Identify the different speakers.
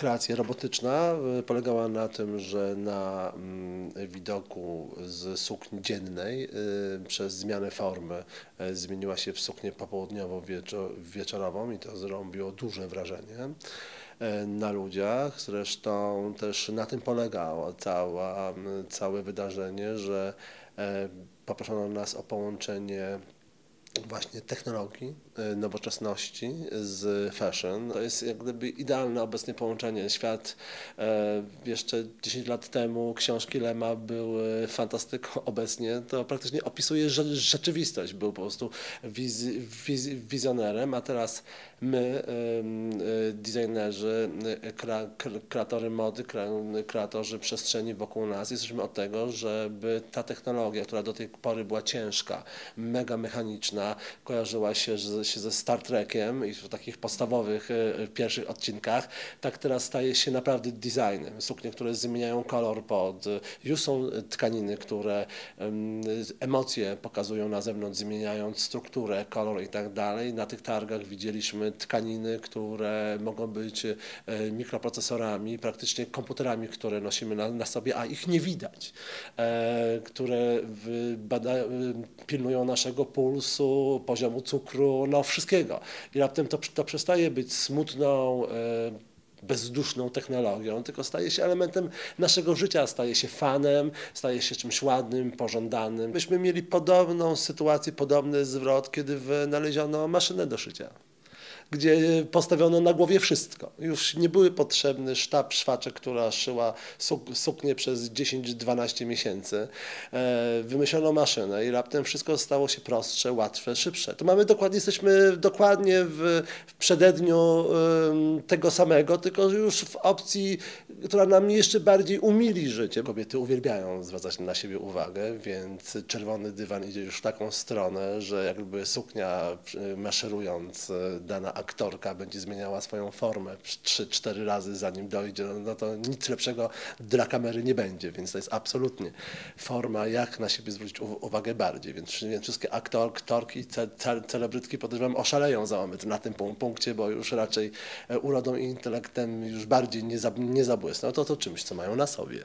Speaker 1: kreacja robotyczna y, polegała na tym, że na mm, widoku z sukni dziennej y, przez zmianę formy y, zmieniła się w suknię popołudniowo-wieczorową i to zrobiło duże wrażenie na ludziach. Zresztą też na tym polegało cała, całe wydarzenie, że e, poproszono nas o połączenie właśnie technologii, e, nowoczesności z fashion. To jest jak gdyby idealne obecnie połączenie. Świat e, jeszcze 10 lat temu książki Lema były fantastyką, obecnie to praktycznie opisuje rze- rzeczywistość. Był po prostu wiz, wiz, wizjonerem, a teraz my, e, designerzy, kreatory mody, kre- kreatorzy przestrzeni wokół nas, jesteśmy od tego, żeby ta technologia, która do tej pory była ciężka, mega mechaniczna, kojarzyła się, z, się ze Star Trekiem i w takich podstawowych e, pierwszych odcinkach, tak teraz staje się naprawdę designem. Suknie, które zmieniają kolor pod, już są tkaniny, które em, emocje pokazują na zewnątrz, zmieniając strukturę, kolor i tak dalej. Na tych targach widzieliśmy tkaniny, które mogą być e, mikroprocesorami, praktycznie komputerami, które nosimy na, na sobie, a ich nie widać, e, które e, pilnują naszego pulsu, poziomu cukru, no wszystkiego. I raptem to, to przestaje być smutną, e, bezduszną technologią, tylko staje się elementem naszego życia, staje się fanem, staje się czymś ładnym, pożądanym. Myśmy mieli podobną sytuację, podobny zwrot, kiedy wynaleziono maszynę do szycia gdzie postawiono na głowie wszystko. Już nie były potrzebny sztab szwaczek, która szyła suk- suknię przez 10-12 miesięcy. E, Wymyślono maszynę i raptem wszystko stało się prostsze, łatwe, szybsze. To mamy dokładnie, jesteśmy dokładnie w, w przededniu em, tego samego, tylko już w opcji, która nam jeszcze bardziej umili życie. Kobiety uwielbiają zwracać na siebie uwagę, więc czerwony dywan idzie już w taką stronę, że jakby suknia y, maszerując, y, dana aktorka będzie zmieniała swoją formę 3-4 razy zanim dojdzie, no, no to nic lepszego dla kamery nie będzie, więc to jest absolutnie forma, jak na siebie zwrócić uwagę bardziej, więc, wszystkie aktor, aktorki ce, ce, celebrytki podejrzewam oszaleją za moment na tym pun- punkcie, bo już raczej e, urodą i intelektem już bardziej nie, za, nie zabłysną, to to czymś, co mają na sobie.